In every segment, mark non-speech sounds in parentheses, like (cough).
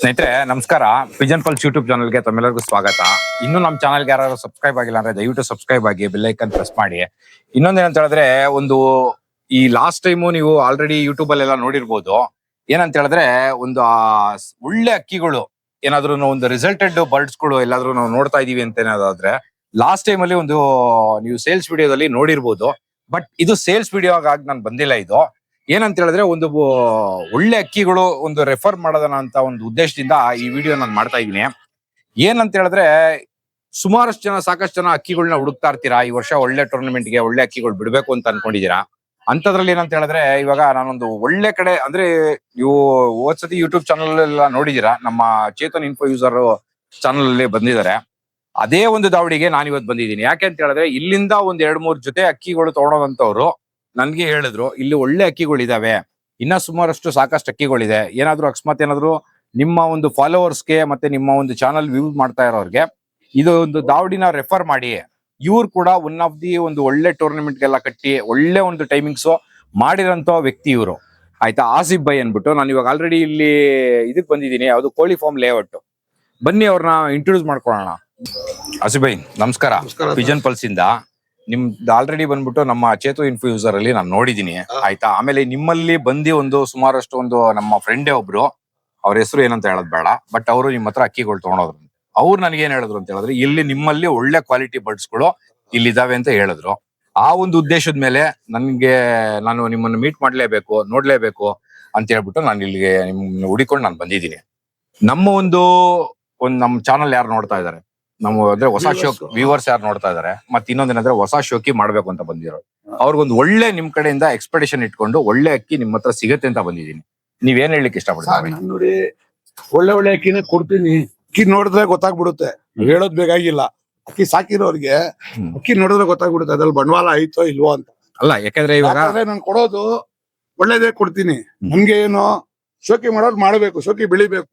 ಸ್ನೇಹಿತರೆ, ನಮಸ್ಕಾರ. Pigeon pulse YouTube ಚಾನಲ್ಗೆ ತಮ್ಮೆಲ್ಲರಿಗೂ ಸ್ವಾಗತ. ಇನ್ನು ನಮ್ಮ ಚಾನಲ್ಗೆ ಯಾರು ಸಬ್ಸ್ಕ್ರೈಬ್ ಆಗಿಲ್ಲ ಅಂದ್ರೆ ದಯವಿಟ್ಟು ಸಬ್ಸ್ಕ್ರೈಬ್ ಆಗಿ ಬೆಲ್ಲೈಕನ್ ಪ್ರೆಸ್ ಮಾಡಿ. ಇನ್ನೊಂದೇನಂತ ಹೇಳಿದ್ರೆ, ಒಂದು ಈ ಲಾಸ್ಟ್ ಟೈಮು ನೀವು ಆಲ್ರೆಡಿ ಯೂಟ್ಯೂಬ್ ಅಲ್ಲೆಲ್ಲ ನೋಡಿರ್ಬೋದು. ಏನಂತ ಹೇಳಿದ್ರೆ, ಒಂದು ಆ ಒಳ್ಳೆ ಅಕ್ಕಿಗಳು, ಏನಾದ್ರೂ ಒಂದು ರಿಸಲ್ಟೆಡ್ ಬರ್ಡ್ಸ್ಗಳು ಎಲ್ಲಾದ್ರೂ ನಾವು ನೋಡ್ತಾ ಇದೀವಿ ಅಂತ ಏನಾದ್ರೆ ಲಾಸ್ಟ್ ಟೈಮ್ ಅಲ್ಲಿ ಒಂದು ನೀವು ಸೇಲ್ಸ್ ವಿಡಿಯೋದಲ್ಲಿ ನೋಡಿರ್ಬೋದು. ಬಟ್ ಇದು ಸೇಲ್ಸ್ ವಿಡಿಯೋ ಆಗಿ ನಾನು ಬಂದಿಲ್ಲ ಇದು. ಏನಂತ ಹೇಳಿದ್ರೆ ಒಂದು ಒಳ್ಳೆ ಅಕ್ಕಿಗಳು ಒಂದು ರೆಫರ್ ಮಾಡೋದನ್ನ ಅಂತ ಒಂದು ಉದ್ದೇಶದಿಂದ ಈ ವಿಡಿಯೋ ನಾನು ಮಾಡ್ತಾ ಇದ್ದೀನಿ. ಏನಂತ ಹೇಳಿದ್ರೆ, ಸುಮಾರಷ್ಟು ಜನ, ಸಾಕಷ್ಟು ಜನ ಅಕ್ಕಿಗಳನ್ನ ಹುಡುಕ್ತಾ ಇರ್ತೀರಾ? ಈ ವರ್ಷ ಒಳ್ಳೆ ಟೂರ್ನಮೆಂಟ್ಗೆ ಒಳ್ಳೆ ಅಕ್ಕಿಗಳು ಬಿಡಬೇಕು ಅಂತ ಅನ್ಕೊಂಡಿದೀರಾ ಅಂತದ್ರಲ್ಲಿ ಏನಂತ ಹೇಳಿದ್ರೆ, ಇವಾಗ ನಾನೊಂದು ಒಳ್ಳೆ ಕಡೆ, ಅಂದ್ರೆ ನೀವು ಓದ್ಸತಿ ಯೂಟ್ಯೂಬ್ ಚಾನಲ್ ಎಲ್ಲ ನೋಡಿದೀರಾ ನಮ್ಮ ಚೇತನ್ ಇನ್ಫೋ ಯೂಸರ್ ಚಾನಲ್ ಅಲ್ಲಿ ಬಂದಿದ್ದಾರೆ. ಅದೇ ಒಂದು ದಾವಡಿಗೆ ನಾನು ಇವತ್ತು ಬಂದಿದ್ದೀನಿ. ಯಾಕೆ ಅಂತ ಹೇಳಿದ್ರೆ, ಇಲ್ಲಿಂದ ಒಂದ್ ಎರಡ್ ಮೂರ್ ಜೊತೆ ಅಕ್ಕಿಗಳು ತಗೊಳೋದಂತವ್ರು ನನ್ಗೆ ಹೇಳಿದ್ರು ಇಲ್ಲಿ ಒಳ್ಳೆ ಅಕ್ಕಿಗಳಿದಾವೆ. ಇನ್ನ ಸುಮಾರಷ್ಟು ಸಾಕಷ್ಟು ಅಕ್ಕಿಗಳಿದೆ. ಏನಾದ್ರು ಅಕಸ್ಮಾತ್ ಏನಾದ್ರು ನಿಮ್ಮ ಒಂದು ಫಾಲೋವರ್ಸ್ಗೆ ಮತ್ತೆ ನಿಮ್ಮ ಒಂದು ಚಾನಲ್ ವ್ಯೂಸ್ ಮಾಡ್ತಾ ಇರೋರ್ಗೆ ಇದು ಒಂದು ದಾವಡಿನ ರೆಫರ್ ಮಾಡಿ. ಇವ್ರು ಕೂಡ ಒನ್ ಆಫ್ ದಿ ಒಂದು ಒಳ್ಳೆ ಟೂರ್ನಮೆಂಟ್ಗೆಲ್ಲ ಕಟ್ಟಿ ಒಳ್ಳೆ ಒಂದು ಟೈಮಿಂಗ್ಸ್ ಮಾಡಿರೋಂಥ ವ್ಯಕ್ತಿ ಇವರು. ಆಯ್ತಾ? ಆಸಿಫ್ ಬೈ ಅನ್ಬಿಟ್ಟು ನಾನು ಇವಾಗ ಆಲ್ರೆಡಿ ಇಲ್ಲಿ ಇದಕ್ ಬಂದಿದ್ದೀನಿ. ಅದು ಕೋಳಿ ಫಾರ್ಮ್ ಲೇಔಟ್ ಬನ್ನಿ ಅವ್ರನ್ನ ಇಂಟ್ರೊಡ್ಯೂಸ್ ಮಾಡ್ಕೊಳ್ಳೋಣ. ಆಸಿಫ್ ಬೈ ನಮಸ್ಕಾರ. ವಿಜನ್ ಪಲ್ಸ್ ಇಂದ. ನಿಮ್ದು ಆಲ್ರೆಡಿ ಬಂದ್ಬಿಟ್ಟು ನಮ್ಮ ಚೇತು ಇನ್ಫ್ಯೂಸರ್ ಅಲ್ಲಿ ನಾನು ನೋಡಿದೀನಿ. ಆಯ್ತಾ? ಆಮೇಲೆ ನಿಮ್ಮಲ್ಲಿ ಬಂದಿ ಒಂದು ಸುಮಾರಷ್ಟು ಒಂದು ನಮ್ಮ ಫ್ರೆಂಡೇ ಒಬ್ರು. ಅವ್ರ ಹೆಸರು ಏನಂತ ಹೇಳೋದು ಬೇಡ. ಬಟ್ ಅವರು ನಿಮ್ಮ ಹತ್ರ ಅಕ್ಕಿಗಳು ತಗೊಂಡೋದ್ರು. ಅವ್ರು ನನಗೆ ಏನ್ ಹೇಳಿದ್ರು ಅಂತ ಹೇಳಿದ್ರೆ ಇಲ್ಲಿ ನಿಮ್ಮಲ್ಲಿ ಒಳ್ಳೆ ಕ್ವಾಲಿಟಿ ಬರ್ಡ್ಸ್ಗಳು ಇಲ್ಲಿದಾವೆ ಅಂತ ಹೇಳಿದ್ರು. ಆ ಒಂದು ಉದ್ದೇಶದ ಮೇಲೆ ನನ್ಗೆ ನಾನು ನಿಮ್ಮನ್ನು ಮೀಟ್ ಮಾಡ್ಲೇಬೇಕು ನೋಡ್ಲೇಬೇಕು ಅಂತ ಹೇಳ್ಬಿಟ್ಟು ನಾನು ಇಲ್ಲಿಗೆ ನಿಮ್ ಹುಡಿಕೊಂಡು ನಾನು ಬಂದಿದ್ದೀನಿ. ನಮ್ಮ ಒಂದು ಒಂದು ನಮ್ಮ ಚಾನಲ್ ಯಾರು ನೋಡ್ತಾ ಇದ್ದಾರೆ ನಮ್ಮ ಅಂದ್ರೆ ಹೊಸ ಶೋಕ್. ವ್ಯೂವರ್ಸ್ ಯಾರು ನೋಡ್ತಾ ಇದಾರೆ ಮತ್ತೆ ಇನ್ನೊಂದೇನಂದ್ರೆ ಹೊಸ ಶೋಕಿ ಮಾಡ್ಬೇಕು ಅಂತ ಬಂದಿರೋ. ಅವ್ರಿಗೊಂದು ಒಳ್ಳೆ ನಿಮ್ ಕಡೆಯಿಂದ ಎಕ್ಸ್ಪೆಕ್ಟೇಷನ್ ಇಟ್ಕೊಂಡು ಒಳ್ಳೆ ಅಕ್ಕಿ ನಿಮ್ಮ ಹತ್ರ ಸಿಗತ್ತೆ ಅಂತ ಬಂದಿದ್ದೀನಿ. ನೀವೇನ್ ಹೇಳಲಿಕ್ಕೆ ಇಷ್ಟಪಡ್ತೀವಿ ನೋಡಿ ಒಳ್ಳೆ ಒಳ್ಳೆ ಅಕ್ಕಿನ ಕೊಡ್ತೀನಿ. ಅಕ್ಕಿ ನೋಡಿದ್ರೆ ಗೊತ್ತಾಗ್ಬಿಡುತ್ತೆ. ಹೇಳೋದ್ ಬೇಕಾಗಿಲ್ಲ. ಅಕ್ಕಿ ಸಾಕಿರೋರಿಗೆ ಅಕ್ಕಿ ನೋಡಿದ್ರೆ ಗೊತ್ತಾಗ್ಬಿಡುತ್ತೆ. ಅದ್ರಲ್ಲಿ ಬಂಡವಾಳ ಆಯ್ತೋ ಇಲ್ವೋ ಅಂತ. ಅಲ್ಲ ಯಾಕಂದ್ರೆ ಇವಾಗ ನಾನು ಕೊಡೋದು ಒಳ್ಳೇದೇ ಕೊಡ್ತೀನಿ. ನಮ್ಗೆ ಏನು ಶೋಕಿ ಮಾಡೋದು ಮಾಡಬೇಕು ಶೋಕಿ ಬೆಳಿಬೇಕು.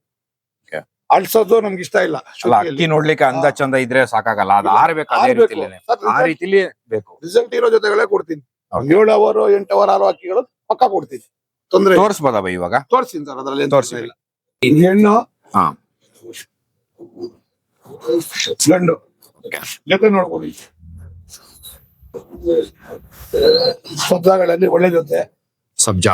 ಅಳ್ಸೋದು ನಮ್ಗೆ ಇಷ್ಟ ಇಲ್ಲ. ಅಕ್ಕಿ ನೋಡ್ಲಿಕ್ಕೆ ಅಂದ ಚಂದ ಇದ್ರೆ ಸಾಕಾಗಲ್ಲ ಅದು ಆರ್ಬೇಕು ಅದೇ ರೀತಿಲೇನೆ. ಆ ರೀತಿಲಿ ಬೇಕು. ರಿಸಲ್ಟ್ ಇರೋ ಜೊತೆಗಳೇ ಕೊಡ್ತೀನಿ. ಒಂದ್ ಏಳು ಅವರ್ ಎಂಟು ಅವರ್ ಆರು ಅಕ್ಕಿಗಳು ಪಕ್ಕ ಕೊಡ್ತೀನಿ. ತೊಂದ್ರೆ. ತೋರಿಸ್ಬೋದಾ ಬೈ ಇವಾಗ? ತೋರಿಸಿ ಸರ್ ಅದ್ರಲ್ಲಿ ಏನ್ ತೊಂದ್ರೆ ಇಲ್ಲ. ಹೆಣ್ಣು. ಹಾ. ಗಂಡು. ಜೊತೆ ನೋಡ್ಕೊಳ್ಳಿ. ಶಬ್ದಗಳಲ್ಲಿ ಒಳ್ಳೆ ಜೊತೆ ಸಬ್ಜಾ.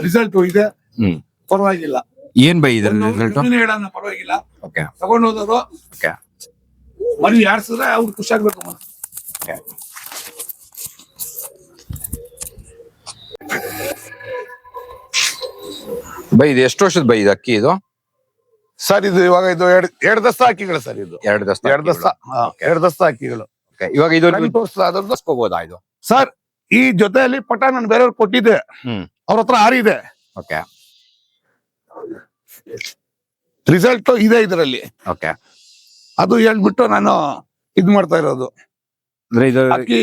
ರಿಸಲ್ಟ್ ಇದೆ. ಹ್ಮ್. ಪರವಾಗಿಲ್ಲ. ಏನ್ ಬೈ ಇದ್ರ ರಿಸಲ್ಟ್ ಹೇಳೋಣ ಪರವಾಗಿಲ್ಲ. ಓಕೆ ತಗೊಂಡು ಹೋದವರು ಓಕೆ ಮರಿ ಯಾರ್ಸಿದ್ರೆ ಅವ್ರು ಖುಷಿ ಆಗ್ಬೇಕು ಬೈ ಇದು ಎಷ್ಟು ವರ್ಷದ ಬೈ ಇದು ಅಕ್ಕಿ ಇದು? ಸರ್ ಇದು ಇವಾಗ ಇದು ಎರಡ್ ಎರಡ್ ದಸ್ತ ಅಕ್ಕಿಗಳು ಸರ್ ಇದು. ಎರಡು ದಸ್ತ ಎರಡ್ ದಸ್ತ ಎರಡ್ ದಸ್ತ ಅಕ್ಕಿಗಳು. ಇವಾಗ ಇದು ತೋರಿಸ್ಕೋಬಹುದಾ ಇದು? ಸರ್ ಈ ಜೊತೆಯಲ್ಲಿ ಪಟ ನಾನು ಬೇರೆಯವ್ರಿಗೆ ಕೊಟ್ಟಿದ್ದೆ. ಹ್ಮ್. ಅವ್ರ ಹತ್ರ ಆರಿದೆ ಓಕೆ ರಿಸಲ್ಟ್ ಇದೆ ಇದರಲ್ಲಿ. ಓಕೆ ಅದು ಹೇಳ್ಬಿಟ್ಟು ನಾನು ಇದ್ ಮಾಡ್ತಾ ಇರೋದು. ಅಂದ್ರೆ ಇದು ಅಕ್ಕಿ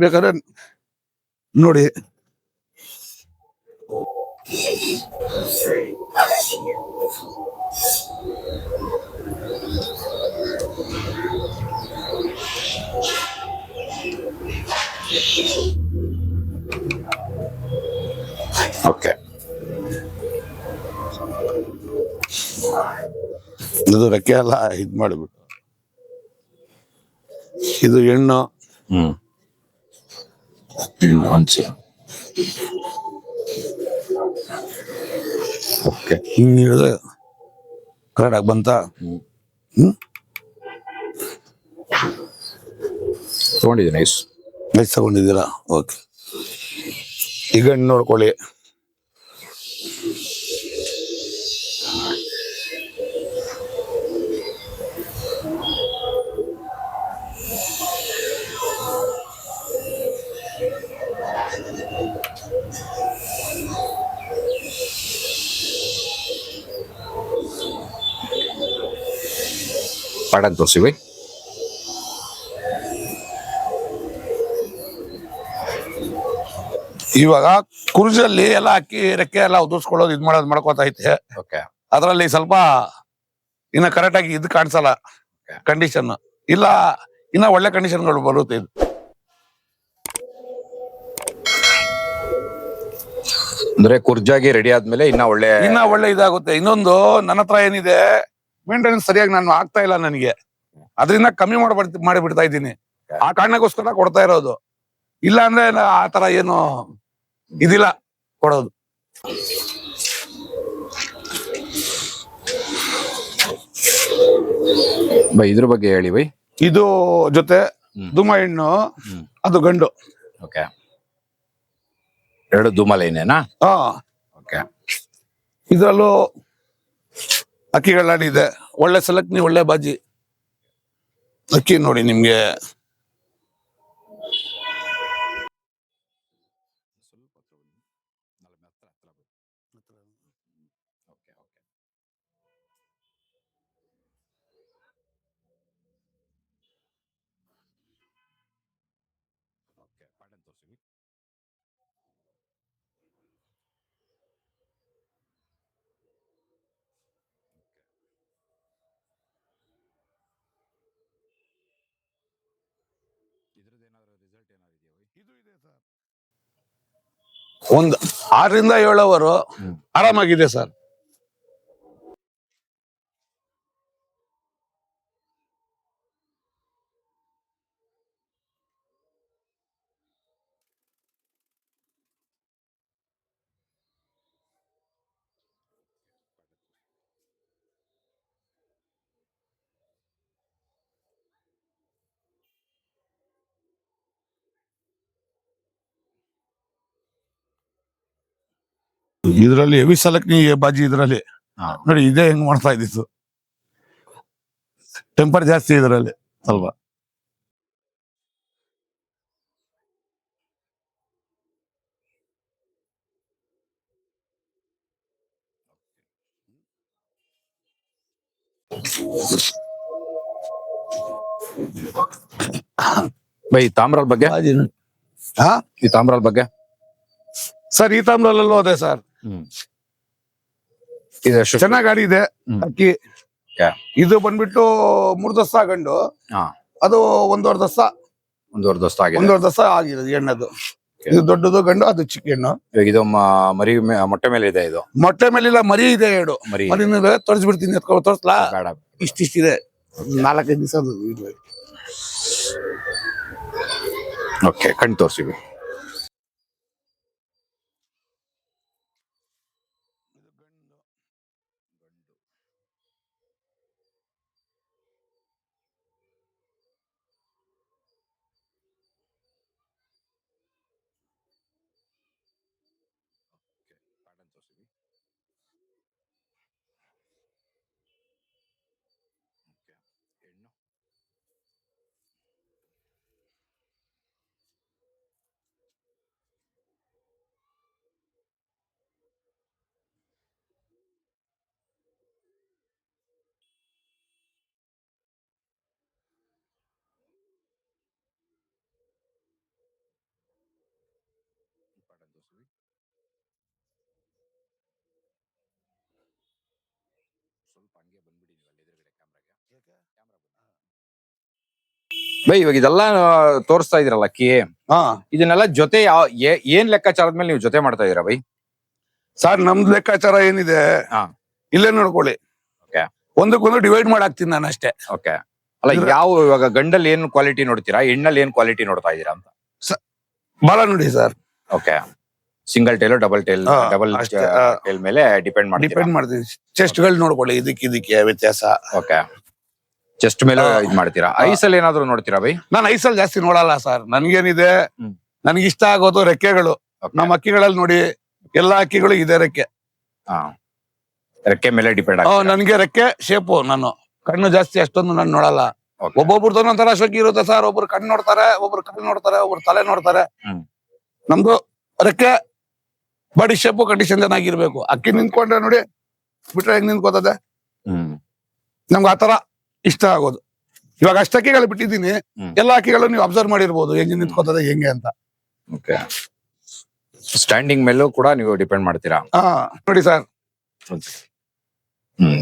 ಬೇಕಾದ್ರೆ ನೋಡಿ. ಓಕೆ ಇದು ರೆಕ್ಕೆ ಎಲ್ಲ ಇದ್ ಮಾಡಿಬಿಟ್ಟು ಇದು ಹೆಣ್ಣು ಹ್ಮ್. ಒಂದ್ಸಿ ಓಕೆ. ಹಿಂಗ್ ಹಿಡಿದು ಕರೆಕ್ಟಾಗಿ ಬಂತ? ಹ್ಮ್. ತಗೊಂಡಿದ್ದೀನಿ ನೈಸ್ ಎಷ್ಟು ತಗೊಂಡಿದ್ದೀರಾ? ಓಕೆ. ಈಗ ನೋಡ್ಕೊಳ್ಳಿ. ಪಾಡಕ್ ತೋರಿಸಿ ಬೈ ಇವಾಗ ಕುರ್ಜಲ್ಲಿ ಎಲ್ಲ ಅಕ್ಕಿ ರೆಕ್ಕೆ ಎಲ್ಲ ಉದುರ್ಸ್ಕೊಳ್ಳೋದು ಇದು ಮಾಡೋದು ಮಾಡ್ಕೋತೈತೆ. ಓಕೆ. ಅದರಲ್ಲಿ ಸ್ವಲ್ಪ ಇನ್ನ ಕರೆಕ್ಟ್ ಆಗಿ ಇದು ಕಾಣಿಸಲ್ಲ ಕಂಡೀಷನ್ ಇಲ್ಲ ಇನ್ನ ಒಳ್ಳೆ ಕಂಡೀಷನ್ಗಳು ಬರುತ್ತೆ ಇದು. ಅಂದ್ರೆ ಕುರ್ಜಾಗಿ ರೆಡಿ ಆದ್ಮೇಲೆ ಇನ್ನ ಒಳ್ಳೆ ಇನ್ನ ಒಳ್ಳೆ ಇದಾಗುತ್ತೆ. ಇನ್ನೊಂದು ನನ್ನ ಹತ್ರ ಏನಿದೆ ಮೇಂಟೆನೆನ್ಸ್ ಸರಿಯಾಗಿ ನಾನು ಆಗ್ತಾ ಇಲ್ಲ ನನಗೆ. ಅದರಿಂದ ಕಮ್ಮಿ ಮಾಡ್ಬಿಡ್ ಮಾಡಿ ಬಿಡ್ತಾ ಇದ್ದೀನಿ. ಆ ಕಾರಣಕ್ಕೋಸ್ಕರ ಕೊಡ್ತಾ ಇರೋದು. ಇಲ್ಲ ಅಂದ್ರೆ ಆ ತರ ಏನು ಇದಿಲ್ಲ ಕೊಡೋದು. ಬೈ ಇದ್ರ ಬಗ್ಗೆ ಹೇಳಿ ಬೈ. ಇದು ಜೊತೆ. ದುಮ ಹೆಣ್ಣು ಅದು ಗಂಡು. ಓಕೆ. ಎರಡು ಧೂಮಲೈನೇನಾ ಹಾ. ಓಕೆ. ಇದ್ರಲ್ಲೂ ಅಕ್ಕಿಗಳಾಡಿದೆ ಒಳ್ಳೆ ಸಲಕ್ನಿ ಒಳ್ಳೆ ಬಾಜಿ. ಅಕ್ಕಿ ನೋಡಿ ನಿಮ್ಗೆ ಒಂದ್ ಆರರಿಂದ ಏಳು ಅವರು. ಆರಾಮಾಗಿದೆ ಸರ್ ಇದ್ರಲ್ಲಿ ಎವಿ ಸಲಕ್ನಿ ಬಾಜಿ ಇದರಲ್ಲಿ. ನೋಡಿ ಇದೇ ಹೆಂಗ್ ಮಾಡ್ತಾ ಇದ್ದಿತ್ತು. ಟೆಂಪರ್ ಜಾಸ್ತಿ ಇದರಲ್ಲಿ ಸ್ವಲ್ಪ ಬೈ ತಾಮ್ರಲ್ ಬಗ್ಗೆ? ಹಾ? ಈ ತಾಮ್ರಲ್ ಬಗ್ಗೆ? ಸರ್ ಈ ತಾಮ್ರಲ್ಲೂ ಅದೇ ಸರ್. ಹ್ಮ್. ಇದೆಷ್ಟು ಚೆನ್ನಾಗ್ ಆಡಿದೆ. ಅಕ್ಕಿ. ಇದು ಬಂದ್ಬಿಟ್ಟು ಮೂರ್ ದಸ ಗಂಡು. ಹಾ. ಅದು ಒಂದೂವರೆ ದಸ. ಒಂದೂವರೆ ದೋಸ್ತ ಆಗಿದೆ. ಒಂದೂವರೆ ದಸ ಆಗಿರೋದು ಹೆಣ್ಣದು ಇದು ದೊಡ್ಡದು ಗಂಡು ಅದು ಚಿಕ್ಕ ಹೆಣ್ಣು. ಇವಾಗ ಇದು ಮ- ಮರಿ ಮೇ- ಮೊಟ್ಟೆ ಮೇಲೆ ಇದೆ ಇದು? ಮೊಟ್ಟೆ ಇಲ್ಲ ಮರಿ ಇದೆ ಎರಡು. ಮರಿ ಮರಿ ತೋರಿಸ್ಬಿಡ್ತೀನಿ ಎತ್ಕೊ ತೋರಿಸ್ಲಾ? ಬೇಡ ಇಷ್ಟಿಷ್ಟಿದೆ. ನಾಲ್ಕೈದು ದಿವಸ. ಓಕೆ ಕಣ್ ತೋರ್ಸಿವಿ. ಬೈ ಇವಾಗ ಇದೆಲ್ಲ ತೋರಿಸ್ತಾ ಇದೀರಲ್ಲ ಕೆ ಹಾ. ಇದನ್ನೆಲ್ಲ ಜೊತೆ ಯಾವ ಏ- ಏನ್ ಲೆಕ್ಕಾಚಾರದ ಮೇಲೆ ನೀವು ಜೊತೆ ಮಾಡ್ತಾ ಇದೀರಾ ಬೈ? ಸರ್ ನಮ್ದು ಲೆಕ್ಕಾಚಾರ ಏನಿದೆ? ಹಾ. ಇಲ್ಲೇ ನೋಡ್ಕೊಳ್ಳಿ. Okay. ಒಂದಕ್ಕೊಂದು ಡಿವೈಡ್ ಮಾಡಾಕ್ತೀನಿ ನಾನು ಅಷ್ಟೇ. ಓಕೆ. ಅಲ್ಲ ಇದ್ರ- ಯಾವ ಇವಾಗ ಗಂಡಲ್ಲಿ ಏನ್ ಕ್ವಾಲಿಟಿ ನೋಡ್ತೀರಾ? ಹೆಣ್ಣಲ್ಲಿ ಏನ್ ಕ್ವಾಲಿಟಿ ನೋಡ್ತಾ ಇದೀರಾ ಅಂತ? ಬಹಳ ನೋಡಿ sir. Okay. Single tail double tail ಹಾ, ಡಬಲ್ ಅಷ್ಟೇ. ಟೇಲ್ ಮೇಲೆ ಡಿಪೆಂಡ್ ಮಾಡಿ ಡಿಪೆಂಡ್ ಮಾಡ್ತೀನಿ ಚೆಸ್ಟ್ಗಳು ನೋಡ್ಕೊಳ್ಳಿ ಇದಕ್ಕೆ ಇದಕ್ಕೆ ವ್ಯತ್ಯಾಸ. ಓಕೆ ಚೆಸ್ಟ್ ಮೇಲೆ ಇದು ಇದ್ ಮಾಡ್ತೀರಾ? ಐಸ್ ಅಲ್ಲಿ ಏನಾದ್ರು ನೋಡ್ತೀರಾ ಬೈ ನಾನು ಐಸಲ್ ಜಾಸ್ತಿ ನೋಡಲ್ಲ ಸರ್. ನನ್ಗೇನಿದೆ ಹ್ಮ್. ನನಗೆ ಇಷ್ಟ ಆಗೋದು ರೆಕ್ಕೆಗಳು. Okay. ನಮ್ಮ ಅಕ್ಕಿಗಳಲ್ಲಿ ನೋಡಿ ಎಲ್ಲಾ ಅಕ್ಕಿಗಳು ಇದೆ ರೆಕ್ಕೆ. ಹಾ. ರೆಕ್ಕೆ ಮೇಲೆ ಡಿಪೆಂಡ್ ಆ, ನನ್ಗೆ ರೆಕ್ಕೆ ಶೇಪು ನಾನು. ಕಣ್ಣು ಜಾಸ್ತಿ ಅಷ್ಟೊಂದು ನಾನು ನೋಡಲ್ಲ. ಒಬ್ಬೊಬ್ರದ್ದು ಒಂದೊಂಥರ ಶೋಕಿ ಇರುತ್ತೆ ಸರ್. ಒಬ್ರು ಕಣ್ಣು ನೋಡ್ತಾರೆ ಒಬ್ರು ಕಣ್ಣು ನೋಡ್ತಾರೆ ಒಬ್ರು ತಲೆ ನೋಡ್ತಾರೆ. ಹ್ಮ್. ನಮ್ದು ರೆಕ್ಕೆ ಬಾಡಿ ಶೇಪು ಕಂಡೀಷನ್ ಚೆನ್ನಾಗಿರ್ಬೇಕು ಅಕ್ಕಿ ನಿಂತ್ಕೊಂಡ್ರೆ ನೋಡಿ ಬಿಟ್ರೆ ಹೆಂಗ್ ನಿಂತ್ಕೋತದೆ? ನಮ್ಗೆ ಆತರ ಇಷ್ಟ ಆಗೋದು. ಇವಾಗ ಅಷ್ಟು ಅಕ್ಕಿಗಳು ಬಿಟ್ಟಿದ್ದೀನಿ. ಎಲ್ಲಾ ಅಕ್ಕಿಗಳು ನೀವು ಅಬ್ಸರ್ವ್ ಮಾಡಿರ್ಬೋದು. ಹೆಂಗೆ ನಿಂತ್ಕೋತದೆ ಹೆಂಗೆ ಅಂತ. ಓಕೆ. ಸ್ಟ್ಯಾಂಡಿಂಗ್ ಮೇಲೂ ಕೂಡ ನೀವು ಡಿಪೆಂಡ್ ಮಾಡ್ತೀರಾ? ಹಾ ನೋಡಿ ಸರ್.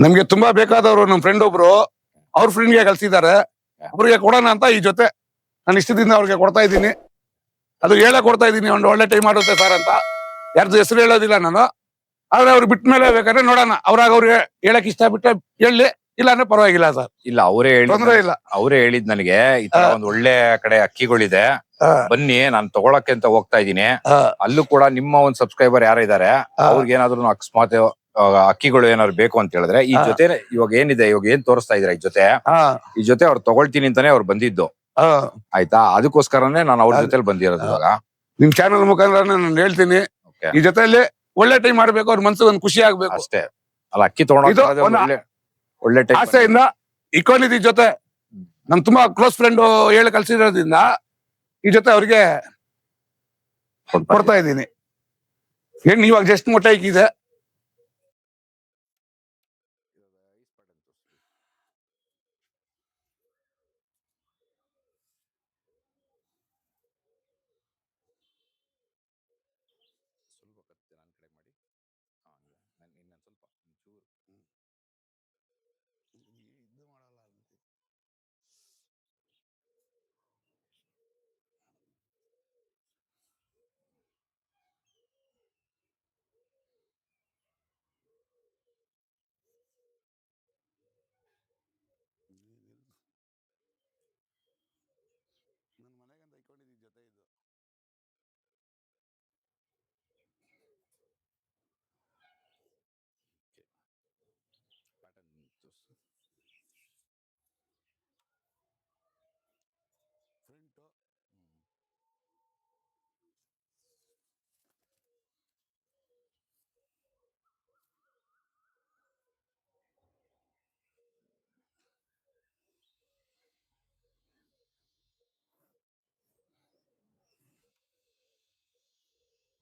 ನಮ್ಗೆ ತುಂಬಾ ಬೇಕಾದವರು ನಮ್ ಫ್ರೆಂಡ್ ಒಬ್ರು. ಅವ್ರ ಫ್ರೆಂಡ್ಗೆ ಕಳ್ಸಿದ್ದಾರೆ. ಅವ್ರಿಗೆ ಕೊಡೋಣ ಅಂತ ಈ ಜೊತೆ. ನಾನು ಇಷ್ಟದಿಂದ ಅವ್ರಿಗೆ ಕೊಡ್ತಾ ಇದ್ದೀನಿ. ಅದು ಹೇಳ ಕೊಡ್ತಾ ಇದ್ದೀನಿ. ಒಂದು ಒಳ್ಳೆ ಟೈಮ್ ಮಾಡುತ್ತೆ ಸರ್ ಅಂತ. ಯಾರ್ದು ಹೆಸರು ಹೇಳೋದಿಲ್ಲ ನಾನು. ಆದ್ರೆ ಅವ್ರು ಬಿಟ್ಟ ಮೇಲೆ ಬೇಕಾದ್ರೆ ನೋಡೋಣ. ಅವ್ರಾಗ ಅವ್ರಿಗೆ ಹೇಳಕ್ ಇಷ್ಟ ಬಿಟ್ಟೆ ಹೇಳಿ ಇಲ್ಲ ಅಂದ್ರೆ ಪರವಾಗಿಲ್ಲ ಸರ್. ಇಲ್ಲ ಅವರೇ ಹೇಳಿ ತೊಂದ್ರೆ ಇಲ್ಲ. ಅವರೇ ಹೇಳಿದ್ ನನಗೆ ಈ ತರ ಒಂದ್ ಒಳ್ಳೆ ಕಡೆ ಅಕ್ಕಿಗಳಿದೆ ಹಾ, ಬನ್ನಿ ನಾನ್ ತಗೊಳಕ್ಕೆ ಅಂತ ಹೋಗ್ತಾ ಇದೀನಿ ಅಲ್ಲೂ ಕೂಡ ನಿಮ್ಮ ಒಂದ್ ಸಬ್ಸ್ಕ್ರೈಬರ್ ಯಾರು ಇದಾರೆ. ಅವ್ರಿಗೆ ಏನಾದ್ರು ಅಕಸ್ಮಾತ್ ಆ, ಅಕ್ಕಿಗಳು ಏನಾದ್ರು ಬೇಕು ಅಂತ ಹೇಳಿದ್ರೆ ಈ ಹಾ. ಜೊತೆ ಇವಾಗ ಏನಿದೆ ಇವಾಗ ಏನ್ ತೋರಿಸ್ತಾ ಇದ್ರ ಈ ಜೊತೆ? ಈ ಜೊತೆ ಅವ್ರು ತಗೊಳ್ತೀನಿ ಅಂತಾನೆ ಅವ್ರು ಬಂದಿದ್ದು. ಆಯ್ತಾ? ಅದಕ್ಕೋಸ್ಕರನೇ ನಾನು ಅವ್ರ ಜೊತೆ ಜೊತೆಲಿ ಬಂದಿರೋದು ಇವಾಗ. ನಿಮ್ ಚಾನಲ್ ಮುಖಾಂತರ ನಾನು ಹೇಳ್ತೀನಿ. ಈ ಜೊತೆಯಲ್ಲಿ ಒಳ್ಳೆ ಟೈಮ್ ಮಾಡ್ಬೇಕು ಅವ್ರ ಮನ್ಸಿಗೆ ಒಂದು ಖುಷಿ ಆಗ್ಬೇಕು. ಅಷ್ಟೇ. ಅಲ್ಲ ಅಕ್ಕಿ ಇದು ಒಂದು ಒಳ್ಳೆ ಒಳ್ಳೆ ಟೈಮ್ ಆಸೆಯಿಂದ ಜೊತೆ ನಮ್ ತುಂಬಾ ಕ್ಲೋಸ್ ಫ್ರೆಂಡ್ ಹೇಳಿ ಕಳ್ಸಿರೋದ್ರಿಂದ ಈ ಜೊತೆ ಅವ್ರಿಗೆ ಕೊಡ್ತಾ ಇದ್ದೀನಿ. ಏನ್ ಇವಾಗ ಜಸ್ಟ್ ಮೊಟ್ಟೆ ಇಕ್ಕಿದೆ.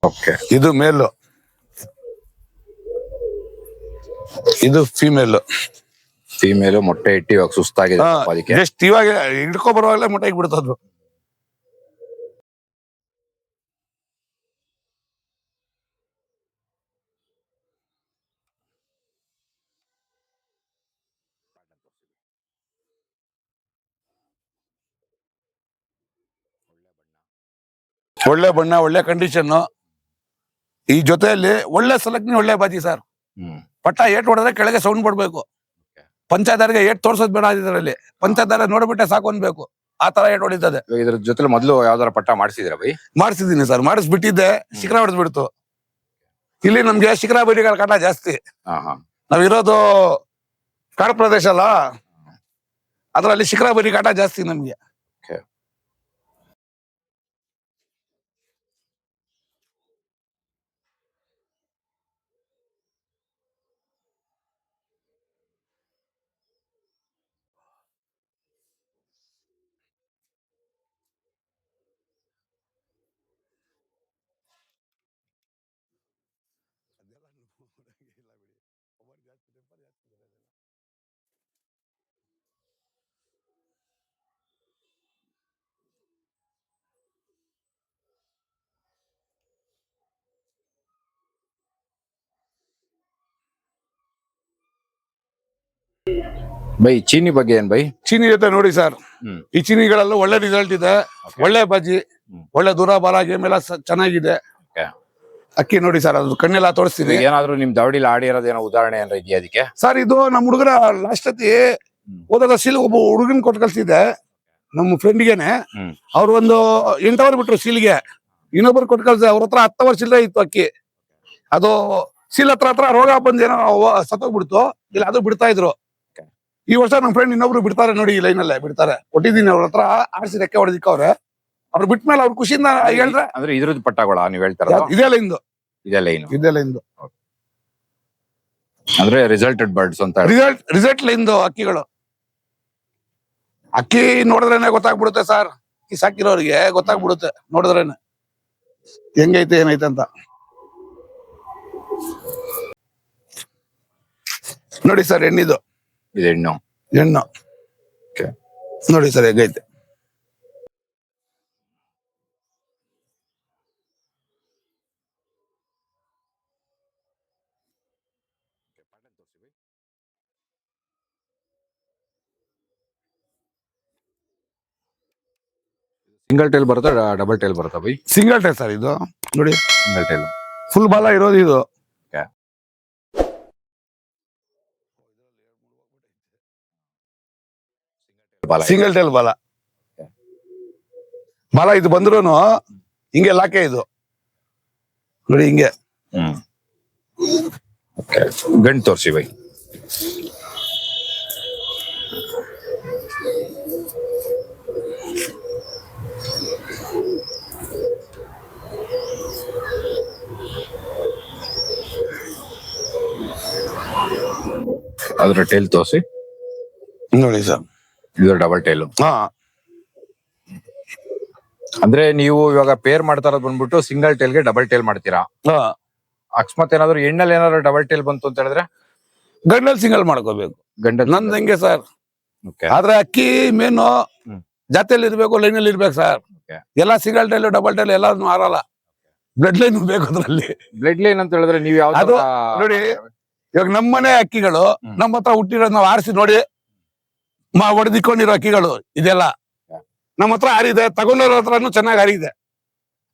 ಓಕೆ ಇದು ಮೇಲು ಇದು ಫಿಮೇಲ್ ಫೀಮೇಲ್ ಮೊಟ್ಟೆ ಇಟ್ಟು ಇವಾಗ ಸುಸ್ತಾಗಿದೆ ಪಾಪ ಅದಕ್ಕೆ ಜಸ್ಟ್ ಇವಾಗ ಹಿಡ್ಕೊ ಬರುವಾಗಲೇ ಮೊಟ್ಟೆ ಬಿಡ್ತದ್ದು ಒಳ್ಳೆ ಬಣ್ಣ ಒಳ್ಳೆ ಕಂಡೀಷನ್ ಈ ಜೊತೆಯಲ್ಲಿ ಒಳ್ಳೆ ಸಲಕ್ನಿ ಒಳ್ಳೆ ಬಾಜಿ ಸರ್. ಹ್ಮ್. ಪಟ್ಟ ಏಟ್ ಹೊಡೆದ್ರೆ ಕೆಳಗೆ ಸೌಂಡ್ ಬಿಡ್ಬೇಕು. ಪಂಚಾಯತ್ಗೆ ಏಟ್ ತೋರ್ಸೋದ್ ಬೇಡ ಇದರಲ್ಲಿ. ಪಂಚಾಯತ್ ನೋಡ್ಬಿಟ್ಟೆ ಸಾಕು ಅನ್ಬೇಕು. ಆ ತರ ಏಟ್ ಹೊಡಿತದೆ. ಇದ್ರ ಜೊತೆ ಮೊದಲು ಯಾವ್ದಾರ ಪಟ್ಟ ಮಾಡಿಸಿದ್ರ ಬೈ ಮಾಡಿಸಿದೀನಿ ಸರ್. ಮಾಡಿಸ್ಬಿಟ್ಟಿದ್ದೆ. ಶಿಖರ ಹೊಡೆದ್ಬಿಡ್ತು. ಇಲ್ಲಿ ನಮ್ಗೆ ಶಿಖರ ಬೈರಿಗಳ ಕಾಟ ಜಾಸ್ತಿ. ನಾವಿರೋದು ಕಾಡು ಪ್ರದೇಶ ಅಲ್ಲ. ಅದ್ರಲ್ಲಿ ಶಿಖರ ಬರಿ ಕಾಟ ಜಾಸ್ತಿ ನಮ್ಗೆ. (laughs) ಬೈ ಚೀನಿ ಬಗ್ಗೆ ಏನ್ ಬೈ? ಚೀನಿ ಜೊತೆ ನೋಡಿ ಸರ್. ಹ್ಮ್. ಈ ಚೀನಿಗಳಲ್ಲೂ ಒಳ್ಳೆ ರಿಸಲ್ಟ್ ಇದೆ. ಒಳ್ಳೆ ಬಜ್ಜಿ ಒಳ್ಳೆ ದೂರ ಬಾಲ ಗೇಮ್ ಎಲ್ಲ ಚೆನ್ನಾಗಿದೆ. ಅಕ್ಕಿ ನೋಡಿ ಸರ್ ಅದು ಕಣ್ಣೆಲ್ಲ ತೋರಿಸ್ತೀನಿ ಏನಾದ್ರೂ ನಿಮ್ ದಾವಡಿಲಿ ಆಡಿರೋದೇನೋ ಉದಾಹರಣೆ ಏನಾರ ಇದೆಯಾ ಅದಕ್ಕೆ? ಸರ್ ಇದು ನಮ್ಮ ಹುಡುಗರ ಲಾಸ್ಟ್ ಅತಿ. ಹೋದಾಗ ಸೀಲ್ ಒಬ್ಬ ಹುಡುಗನ್ ಕೊಟ್ಟು ಕಳ್ಸಿದ್ದೆ. ನಮ್ಮ ಫ್ರೆಂಡ್ಗೆನೆ. ಅವ್ರು ಒಂದು ಎಂಟು ಅವರ್ ಬಿಟ್ರು ಸೀಲ್ಗೆ ಇನ್ನೊಬ್ರು ಕೊಟ್ಟು ಕಳ್ಸಿದೆ ಅವ್ರ ಹತ್ರ ಹತ್ತು ಅವರ್ ಚಿಲ್ಲರೆ ಇತ್ತು ಅಕ್ಕಿ. ಅದು ಸೀಲ್ ಹತ್ರ ಹತ್ರ ರೋಗ ಬಂದೇನೋ ಏನೋ ಸತ್ತೋಗ್ಬಿಡ್ತು. ಇಲ್ಲ ಅದು ಬಿಡ್ತಾ ಇದ್ರು. ಈ ವರ್ಷ ನಮ್ಮ ಫ್ರೆಂಡ್ ಇನ್ನೊಬ್ರು ಬಿಡ್ತಾರೆ ನೋಡಿ ಈ ಲೈನ್ ಅಲ್ಲೇ ಬಿಡ್ತಾರೆ. ಕೊಟ್ಟಿದ್ದೀನಿ ಅವ್ರ ಹತ್ರ ಆರ್ಸಿ ರೆಕ್ಕೆ ಹೊಡೆದಿಕ್ಕವ್ರೆ. ಅವ್ರು ಬಿಟ್ಮೇಲೆ ಅವ್ರ ಖುಷಿಯಿಂದ ಹೇಳಿದ್ರೆ ಅಂದ್ರೆ ಇದ್ರದ್ದು ಪಟ್ಟಗಳ ನೀವು ಹೇಳ್ತಾರ ಇದೆಲ್ಲ ಇಂದು ಇದೇ ಲೈನ್. ಇದೆಲ್ಲ ಇಂದು ಅಂದ್ರೆ ರಿಸಲ್ಟೆಡ್ ಬರ್ಡ್ಸ್ ಅಂತ ರಿಸಲ್ಟ್ ರಿಸಲ್ಟ್ ಲೈನ್ ಅಕ್ಕಿಗಳು ಅಕ್ಕಿ ನೋಡಿದ್ರೇನೆ ಗೊತ್ತಾಗ್ಬಿಡುತ್ತೆ ಸರ್. ಅಕ್ಕಿ ಸಾಕಿರೋರಿಗೆ ಗೊತ್ತಾಗ್ಬಿಡುತ್ತೆ ನೋಡಿದ್ರೇನೆ. ಹೆಂಗೈತೆ ಏನೈತೆ ಅಂತ. ನೋಡಿ ಸರ್ ಹೆಣ್ಣಿದು ಇದು ಹೆಣ್ಣು. ಹೆಣ್ಣು. ನೋಡಿ ಸರ್ ಹೆಂಗೈತೆ. ಸಿಂಗಲ್ ಟೈಲ್ ಬರುತ್ತಾ ಡಬಲ್ ಟೈಲ್ ಬರುತ್ತಾ ಬೈ ಸಿಂಗಲ್ ಟೈಲ್ ಸರ್ ಇದು. ನೋಡಿ. ಸಿಂಗಲ್ ಟೈಲ್ ಫುಲ್ ಬಾಲ ಇರೋದು ಇದು. ಬಾಲ ಸಿಂಗಲ್ ಟೈಲ್ ಬಾಲ. ಬಾಲ ಇದು ಬಂದ್ರು ಹಿಂಗೆ ಲಾಕೆ ಇದು. ನೋಡಿ ಹಿಂಗೆ. ಗಂಟು ತೋರಿಸಿ ಬೈ ಅದ್ರ ಟೇಲ್ ತೋರಿಸಿ. ನೋಡಿ ಸರ್. ಇದು ಡಬಲ್ ಟೇಲ್ ಹಾ. ಅಂದ್ರೆ ನೀವು ಇವಾಗ ಪೇರ್ ಮಾಡ್ತಾ ಇರೋದು ಬಂದ್ಬಿಟ್ಟು ಸಿಂಗಲ್ ಟೇಲ್ಗೆ ಡಬಲ್ ಟೇಲ್ ಮಾಡ್ತೀರಾ? ಹಾ. ಅಕಸ್ಮಾತ್ ಏನಾದ್ರು ಹೆಣ್ಣಲ್ಲಿ ಏನಾದ್ರು ಡಬಲ್ ಟೇಲ್ ಬಂತು ಅಂತ ಹೇಳಿದ್ರೆ? ಗಂಡಲ್ ಸಿಂಗಲ್ ಮಾಡ್ಕೋಬೇಕು. ಗಂಡಲ್ ನಂದ್ ಹಂಗೆ ಸರ್? ಓಕೆ ಆದ್ರೆ ಅಕ್ಕಿ ಮೇನು. ಜಾತಿಯಲ್ಲಿ ಇರ್ಬೇಕು ಲೈನ್ ಅಲ್ಲಿ ಇರ್ಬೇಕು ಸರ್. Okay. ಎಲ್ಲ ಸಿಂಗಲ್ ಟೈಲ್ ಡಬಲ್ ಟೈಲ್ ಎಲ್ಲಾನು ಮಾರಲ್ಲ ಬ್ಲಡ್ ಲೈನ್ ಬೇಕು ಅದ್ರಲ್ಲಿ. ಬ್ಲಡ್ ಲೈನ್ ಅಂತ ಹೇಳಿದ್ರೆ ನೀವು ಯಾವ ಅದು ನೋಡಿ, ಇವಾಗ ನಮ್ಮನೆ ಅಕ್ಕಿಗಳು. ನಮ್ಮ ಹತ್ರ ಹುಟ್ಟಿರೋದ್ ನಾವು ಆರಿಸಿ ನೋಡಿ ಮಾ ಹೊಡೆದಿಕೊಂಡಿರೋ ಅಕ್ಕಿಗಳು ಇದೆಲ್ಲ. ನಮ್ಮ ಹತ್ರ ಹಾರಿದೆ ತಗೊಂಡೋರ ಹತ್ರನು ಚೆನ್ನಾಗಿ ಹಾರಿದೆ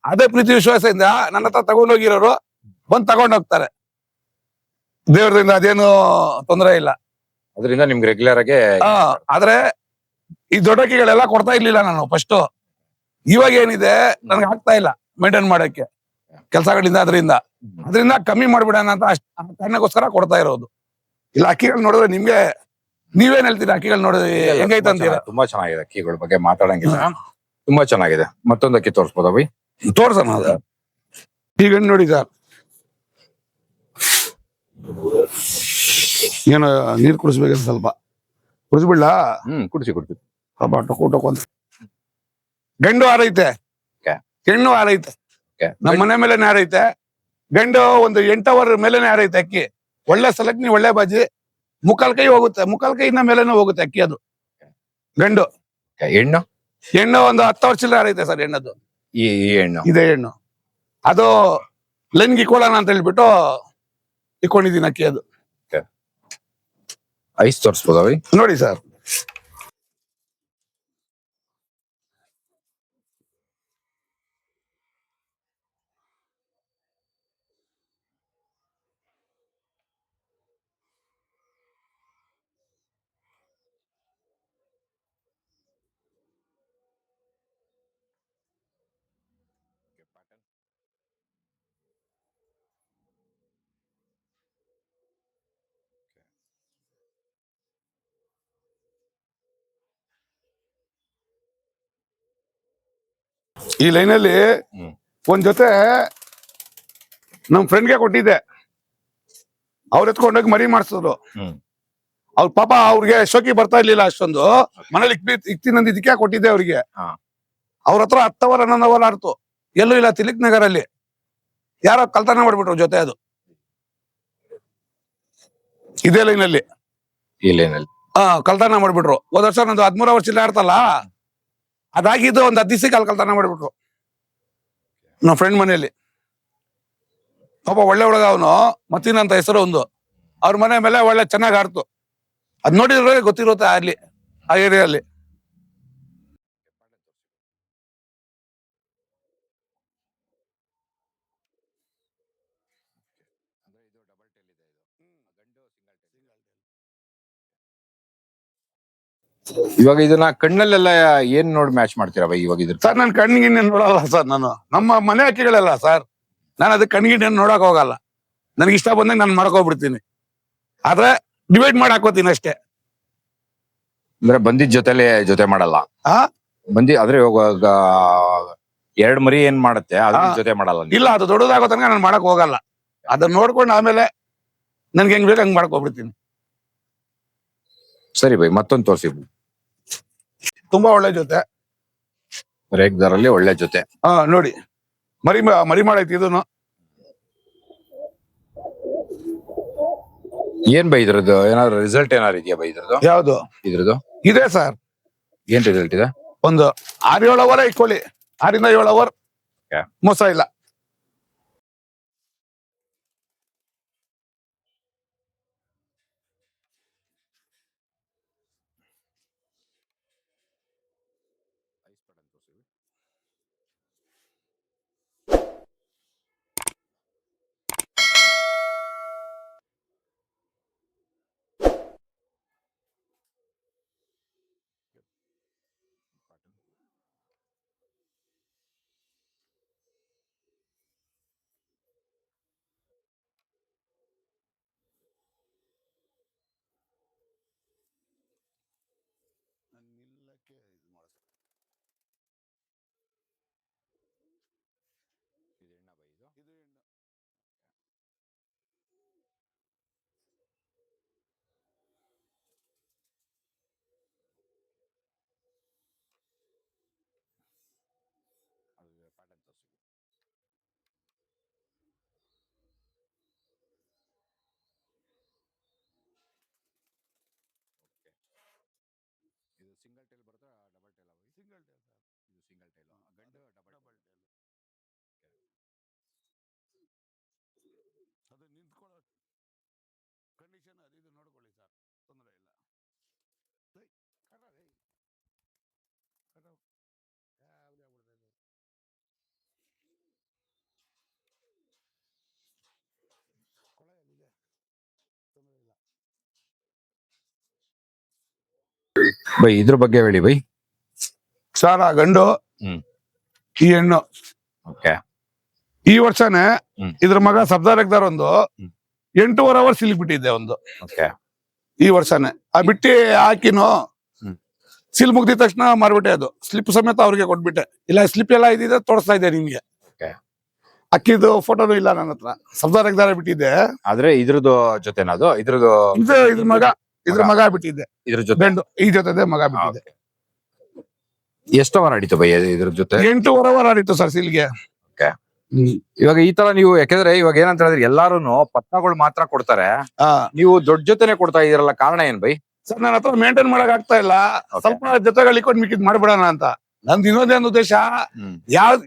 ಅದೇ ಪ್ರೀತಿ ವಿಶ್ವಾಸದಿಂದ ನನ್ನ ಹತ್ರ ತಗೊಂಡೋಗಿರೋರು ಬಂದ್ ತಗೊಂಡೋಗ್ತಾರೆ. ದೇವ್ರದಿಂದ ಅದೇನು ತೊಂದರೆ ಇಲ್ಲ. ಅದರಿಂದ ನಿಮ್ಗೆ ರೆಗ್ಯುಲರ್ ಆಗಿ ಆದ್ರೆ ಈ ದೊಡ್ಡ ಅಕ್ಕಿಗಳೆಲ್ಲ ಕೊಡ್ತಾ ಇರ್ಲಿಲ್ಲ ನಾನು ಫಸ್ಟ್ ಇವಾಗ ಏನಿದೆ ನನ್ಗೆ ಆಗ್ತಾ ಇಲ್ಲ ಮೇಂಟೈನ್ ಮಾಡಕ್ಕೆ. ಕೆಲಸಗಳಿಂದ ಅದರಿಂದ ಅದರಿಂದ ಕಮ್ಮಿ ಮಾಡ್ಬಿಡೋಣ ಅಂತ ಅಷ್ಟ್ ಆ ಕಾರಣಕ್ಕೋಸ್ಕರ ಕೊಡ್ತಾ ಇರೋದು. ಇಲ್ಲ ಅಕ್ಕಿಗಳು ನೋಡಿದ್ರೆ ನಿಮ್ಗೆ ನೀವೇನ್ ಹೇಳ್ತೀರಾ ಅಕ್ಕಿಗಳು ನೋಡಿದ್ರೆ ಹೆಂಗೈತೆ ಅಂತೀರಾ ತುಂಬಾ ಚೆನ್ನಾಗಿದೆ ಅಕ್ಕಿಗಳ ಬಗ್ಗೆ ಮಾತಾಡಂಗಿಲ್ಲ. ತುಂಬಾ ಚೆನ್ನಾಗಿದೆ. ಮತ್ತೊಂದು ಅಕ್ಕಿ ತೋರಿಸ್ಬೋದ ಬೈ ತೋರ್ಸೋಣ ಅದು ಈಗ ನೋಡಿ ಸರ್. ಏನು ನೀರ್ ಕುಡಿಸ್ಬೇಕು ಸ್ವಲ್ಪ. ಕುಡಿಸ್ಬಿಡ್ಲ? ಹ್ಮ್ ಕುಡಿಸಿ ಕುಡಿಸಿ. ಸ್ವಲ್ಪ ಟೊಕೊ ಟೊಕು ಅಂತ. ಗಂಡು ಹಾರೈತೆ. ಹೆಣ್ಣು ಹಾರೈತೆ. ನಮ್ಮ ಮನೆ ಮೇಲೆ ಐತೆ. ಗಂಡು ಒಂದು ಎಂಟವರ್ ಮೇಲೆ ಐತೆ ಅಕ್ಕಿ. ಒಳ್ಳೆ ಸಲಕ್ನಿ ಒಳ್ಳೆ ಬಾಜಿ. ಮುಕ್ಕಾಲ್ ಕೈ ಹೋಗುತ್ತೆ. ಮುಕ್ಕಾಲ್ ಕೈಯಿಂದ ಮೇಲೆನೂ ಹೋಗುತ್ತೆ ಅಕ್ಕಿ ಅದು. ಗಂಡು. ಹೆಣ್ಣು? ಹೆಣ್ಣು ಒಂದು ಹತ್ತು ವರ್ಷ ಚಿಲ್ಲರೆ ಐತೆ ಸರ್ ಹೆಣ್ಣದು ಈ ಈ ಹೆಣ್ಣು. ಇದೆ ಹೆಣ್ಣು. ಅದು ಲೈನ್ಗೆ ಇಕ್ಕೊಳ್ಳೋಣ ಅಂತ ಹೇಳ್ಬಿಟ್ಟು ಇಕ್ಕೊಂಡಿದ್ದೀನಿ ಅಕ್ಕಿ ಅದು. ಐಸ್ ತೋರಿಸ್ಬೋದ ನೋಡಿ ಸರ್. ಈ ಲೈನ್ ಅಲ್ಲಿ ಒಂದ್ ಜೊತೆ ನಮ್ ಫ್ರೆಂಡ್ಗೆ ಕೊಟ್ಟಿದ್ದೆ. ಅವ್ರ ಎತ್ಕೊಂಡೋಗಿ ಮರಿ ಮಾಡಿಸಿದ್ರು. ಅವ್ರ ಪಾಪ ಅವ್ರಿಗೆ ಶೋಕಿ ಬರ್ತಾ ಇರ್ಲಿಲ್ಲ ಅಷ್ಟೊಂದು. ಮನೇಲಿ ಇಕ್ತಿನಂದ ಇಕ್ತೀನಿ ಇದಕ್ಕೆ ಕೊಟ್ಟಿದ್ದೆ ಅವ್ರಿಗೆ. ಅವ್ರ ಹತ್ರ ಹತ್ತವರ್ ಹನ್ನೊಂದು ಅವರ್ ಆಡ್ತು. ಎಲ್ಲೂ ಇಲ್ಲ ತಿಲಿಕ್ ನಗರಲ್ಲಿ. ಯಾರೋ ಕಲ್ತನ ಮಾಡ್ಬಿಟ್ರು ಜೊತೆ ಅದು. ಇದೇ ಲೈನಲ್ಲಿ. ಈ ಲೈನಲ್ಲಿ. ಹಾ ಕಲ್ತನ ಮಾಡ್ಬಿಟ್ರು. ಹೋದ ವರ್ಷ ನಂದು ಹದ್ಮೂರ ಇಲ್ಲ ಆಡ್ತಲ್ಲ? ಅದಾಗಿದ್ದು ಒಂದು ಹತ್ತು ಕಲ್ಕಲ್ತನ ಮಾಡಿಬಿಟ್ರು. ನಮ್ಮ ಫ್ರೆಂಡ್ ಮನೆಯಲ್ಲಿ. ಪಾಪ ಒಳ್ಳೆ ಹುಡುಗ ಅವನು ಮತ್ತಿನ ಅಂತ ಹೆಸರು ಒಂದು. ಅವ್ರ ಮನೆ ಮೇಲೆ ಒಳ್ಳೆ ಚೆನ್ನಾಗಿ ಆಡ್ತು. ಅದ್ ನೋಡಿದ್ರೆ ಗೊತ್ತಿರುತ್ತೆ ಅಲ್ಲಿ, ಆ ಏರಿಯಲ್ಲಿ ಇವಾಗ ಇದನ್ನ ಕಣ್ಣಲ್ಲೆಲ್ಲ ಏನ್ ನೋಡಿ ಮ್ಯಾಚ್ ಮಾಡ್ತೀರಾ ಬೈ ಇವಾಗ ಇದ್ರ ಸರ್ ನಾನು ಕಣ್ಣಿಗೆ ನೋಡಲ್ಲ ಸರ್ ನಾನು. ನಮ್ಮ ಮನೆ ಹಕ್ಕಿಗಳೆಲ್ಲ ಸರ್. ನಾನು ಅದಕ್ಕೆ ಕಣ್ಣಿಗೆ ನೋಡಕ್ ಹೋಗಲ್ಲ. ನನಗೆ ಇಷ್ಟ ಬಂದಾಗ ನಾನು ಹೋಗ್ಬಿಡ್ತೀನಿ. ಆದ್ರೆ ಡಿವೈಡ್ ಮಾಡಿ ಹಾಕೋತೀನಿ ಅಷ್ಟೇ. ಅಂದ್ರೆ ಬಂದಿದ್ ಜೊತೆಲೆ ಜೊತೆ ಮಾಡಲ್ಲ. ಆ? ಬಂದಿ ಆದ್ರೆ ಇವಾಗ ಎರಡ್ ಮರಿ ಏನ್ ಮಾಡುತ್ತೆ ಅದ್ರ. ಜೊತೆ ಮಾಡಲ್ಲ ನೀವು. ಇಲ್ಲ ಅದು ದೊಡ್ಡದಾಗೋ ತನಕ ನಾನು ಮಾಡಕ್ ಹೋಗಲ್ಲ. ಅದನ್ನ ನೋಡ್ಕೊಂಡು ಆಮೇಲೆ ನನ್ಗೆ ಹೆಂಗ್ ಬೇಕು ಹಂಗ್ ಮಾಡ್ಕೊಬಿಡ್ತೀನಿ ಸರಿ ಬೈ ಮತ್ತೊಂದು ತೋರಿಸಿ. ತುಂಬಾ ಒಳ್ಳೆ ಜೊತೆ. ರೇಗ್ದಾರಲ್ಲಿ ಒಳ್ಳೆ ಜೊತೆ. ಹಾ ನೋಡಿ. ಮರಿ ಮರಿ ಮಾಡೈತಿ ಇದನ್ನು. ಏನ್ ಬೈ ಇದ್ರದ್ದು? ಏನಾದ್ರು ರಿಸಲ್ಟ್ ಏನಾದ್ರು ಇದೆಯಾ ಬೈ ಇದ್ರದ್ದು? ಯಾವ್ದು? ಇದ್ರದ್ದು? ಇದೆ ಸರ್ ಏನ್ ರಿಸಲ್ಟ್ ಇದೆ? ಒಂದು ಆರು ಏಳು ಅವರ್ ಇಟ್ಕೊಳ್ಳಿ ಆರಿಂದ ಏಳು ಅವರ್. ಮೋಸ ಇಲ್ಲ. ತೋರಿಸಿ ಇದು ಸಿಂಗಲ್ ಟೈಲ್ ಬರುತ್ತಾ double tail single tail sir. ಇದು ಸಿಂಗಲ್ ಟೈಲ್? ಗಂಡು ಡಬಲ್ ಡಬಲ್ ಟೈಲ್ ಅದು ನಿಂತ್ಕೊಳ್ಳೋ ಕಂಡೀಷನ್ ಅದು ಇದು ನೋಡ್ಕೊಳ್ಳಿ ಸರ್ ತೊಂದರೆ ಇಲ್ಲ ಏಯ್, ಕರ್ರ ಏಯ್. ಕರ್ರ. ಯಾವ್ದು ಆಗ್ಬಿಡ್ತಾ ಇದೆ. ಕೊಳ ಎಲ್ಲಿದೆ ತೊಂದರೆ ಇಲ್ಲ ಬೈ ಇದ್ರ ಬಗ್ಗೆ ಹೇಳಿ ಬೈ. ಸಾರ ಆ ಗಂಡು ಹ್ಮ್. ಈ ಹೆಣ್ಣು. ಓಕೆ. ಈ ವರ್ಷನೇ ಹ್ಮ್. ಇದ್ರ ಮಗ ಸಬ್ದಾರಕ್ದಾರ್ ಒಂದು ಹ್ಮ್. ಎಂಟೂವರೆ ಅವರ್ಸ್ ಇಲ್ಲಿ ಬಿಟ್ಟಿದ್ದೆ ಒಂದು. ಓಕೆ. ಈ ವರ್ಷನೇ. ಆ ಬಿಟ್ಟಿ ಹಾಕಿನೋ ಹ್ಮ್. ಸಿಲ್ ಮುಗ್ದಿದ ತಕ್ಷಣ ಮಾರ್ಬಿಟ್ಟೆ ಅದು. ಸ್ಲಿಪ್ ಸಮೇತ ಅವ್ರಿಗೆ ಕೊಟ್ಬಿಟ್ಟೆ. ಇಲ್ಲ ಸ್ಲಿಪ್ ಎಲ್ಲ ಇದಿದೆ ತೋರಿಸ್ತಾ ಇದ್ದೆ ನಿಮ್ಗೆ. Okay. ಅಕ್ಕಿದು ಫೋಟೋನು ಇಲ್ಲ ನನ್ನ ಹತ್ರ. ಸಬ್ದಾರಕ್ದಾರ ಬಿಟ್ಟಿದ್ದೆ. ಆದ್ರೆ ಇದ್ರದ್ದು ಜೊತೆನಾ ಅದು? ಇದ್ರದ್ದು ಇದು ಇದ್ರ ಮಗ. ಇದ್ರ ಮಗ. ಬಿಟ್ಟಿದ್ದೆ ಇದ್ರ ಜೊತೆ? ಗಂಡು ಈ ಜೊತೆ ಮಗ ಬಿಟ್ಟಿದ್ದೆ ಎಷ್ಟು ಅವರ್ ಆಡಿತು ಬೈ ಇದ್ರ ಜೊತೆ? ಎಂಟೂವರೆ ಅವರ್ ಆಡಿತ್ತು ಸರ್ ಸಿಲ್ಗೆ. ಇವಾಗ ಈ ತರ ನೀವು ಯಾಕಂದ್ರೆ ಇವಾಗ ಏನಂತ ಹೇಳಿದ್ರೆ ಎಲ್ಲಾರು ಪತ್ನಗಳು ಮಾತ್ರ ಕೊಡ್ತಾರೆ. ನೀವು ದೊಡ್ಡ ಜೊತೆನೆ ಕೊಡ್ತಾ ಇದೀರಲ್ಲ ಕಾರಣ ಏನ್ ಬೈ ಸರ್ ನನ್ನ ಹತ್ರ ಮೇಂಟೈನ್ ಮಾಡಕ್ ಆಗ್ತಾ ಇಲ್ಲ. ಸ್ವಲ್ಪ ಜೊತೆಗಳು ಇಕ್ಕೊಂಡು ಮಿಕ್ಕಿದ್ ಮಾಡ್ಬಿಡೋಣ ಅಂತ. ನಂದು ಇನ್ನೊಂದೇನು ಉದ್ದೇಶ. ಯಾವ್ದು